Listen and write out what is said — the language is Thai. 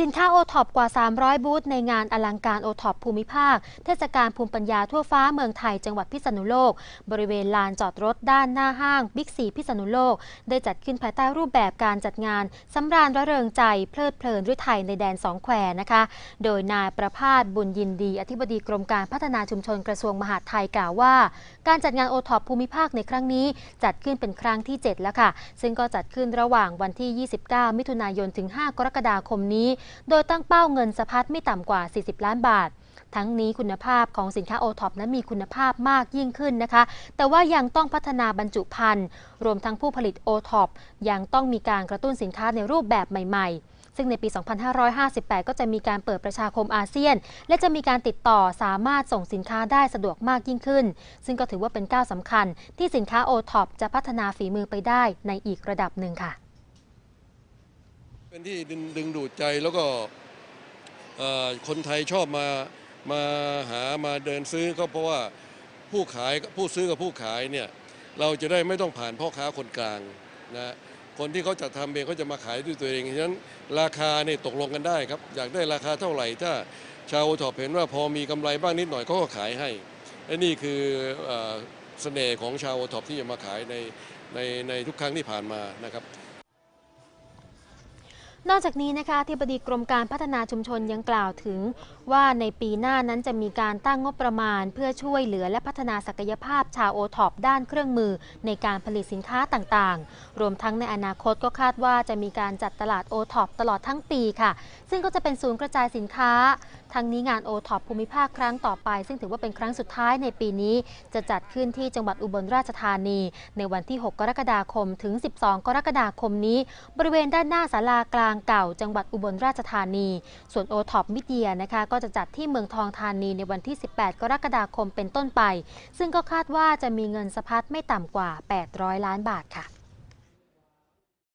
สินค้าโอท็อปกว่า 300 บูธในงานอลังการโอท็อปภูมิภาค เทศกาลภูมิปัญญาทั่วฟ้าเมืองไทยจังหวัดพิษณุโลก บริเวณลานจอดรถด้านหน้าห้างบิ๊กซีพิษณุโลก ได้จัดขึ้นภายใต้รูปแบบการจัดงานสำราญระเริงใจ เพลิดเพลินด้วยไทยในแดนสองแควนะคะ โดยนายประภาสบุญยินดี อธิบดีกรมการพัฒนาชุมชนกระทรวงมหาดไทยกล่าวว่า การจัดงานโอท็อปภูมิภาคในครั้งนี้จัดขึ้นเป็นครั้งที่ 7 แล้วค่ะ ซึ่งก็จัดขึ้นระหว่างวันที่ 29 มิถุนายนถึง 5 กรกฎาคมนี้โดยตั้งเป้าเงินสะพัดไม่ต่ำกว่า 40 ล้านบาท ทั้งนี้คุณภาพของสินค้าโอท็อปนั้นมีคุณภาพมากยิ่งขึ้นนะคะ แต่ว่ายังต้องพัฒนาบรรจุภัณฑ์ รวมทั้งผู้ผลิตโอท็อปยังต้องมีการกระตุ้นสินค้าในรูปแบบใหม่ ๆซึ่งในปี 2558 ก็จะมีการเปิดประชาคมอาเซียน และจะมีการติดต่อสามารถส่งสินค้าได้สะดวกมากยิ่งขึ้น ซึ่งก็ถือว่าเป็นก้าวสำคัญ ที่สินค้าโอท็อปจะพัฒนาฝีมือไปได้ในอีกระดับหนึ่งค่ะ เป็นที่ดึงดูดใจแล้วก็คนไทยชอบมามาหามาเดินซื้อก็เพราะว่าผู้ขายผู้ซื้อกับผู้ขายเนี่ยเราจะได้ไม่ต้องผ่านพ่อค้าคนกลางนะคนที่เขาจะทำเองเขาจะมาขายด้วยตัวเองฉะนั้นราคาเนี่ยตกลงกันได้ครับ อยากได้ราคาเท่าไหร่ ถ้าชาวโอท็อปเห็นว่าพอมีกำไรบ้างนิดหน่อยเขาก็ขายให้และนี่คือเอ่อเสน่ห์ของชาวโอท็อปที่จะมาขายในในในทุกครั้งที่ผ่านมานะครับ นอกจากนี้นะคะที่บดีกรมการพัฒนาชุมชนยังกล่าวถึง ว่าในปีหน้านั้นจะมีการตั้งงบประมาณ เพื่อช่วยเหลือและพัฒนาศักยภาพชาวโอท็อปด้านเครื่องมือในการผลิตสินค้าต่างๆ รวมทั้งในอนาคตก็คาดว่าจะมีการจัดตลาดโอท็อปตลอดทั้งปีค่ะ ซึ่งก็จะเป็นศูนย์กระจายสินค้า ทั้งนี้งานโอท็อปภูมิภาคครั้งต่อไป ซึ่งถือว่าเป็นครั้งสุดท้ายในปีนี้ จะจัดขึ้นที่จังหวัดอุบลราชธานี ในวันที่ 6 กรกฎาคมถึง 12 กรกฎาคมนี้ บริเวณด้านหน้าศาลากลางเก่า จังหวัดอุบลราชธานี ส่วนโอท็อปมิเดียนะคะก็จะจัดที่เมืองทองธานีในวันที่ 18 กรกฎาคมเป็นต้นไป ซึ่งก็คาดว่าจะมีเงินสะพัดไม่ต่ำกว่า 800 ล้านบาทค่ะ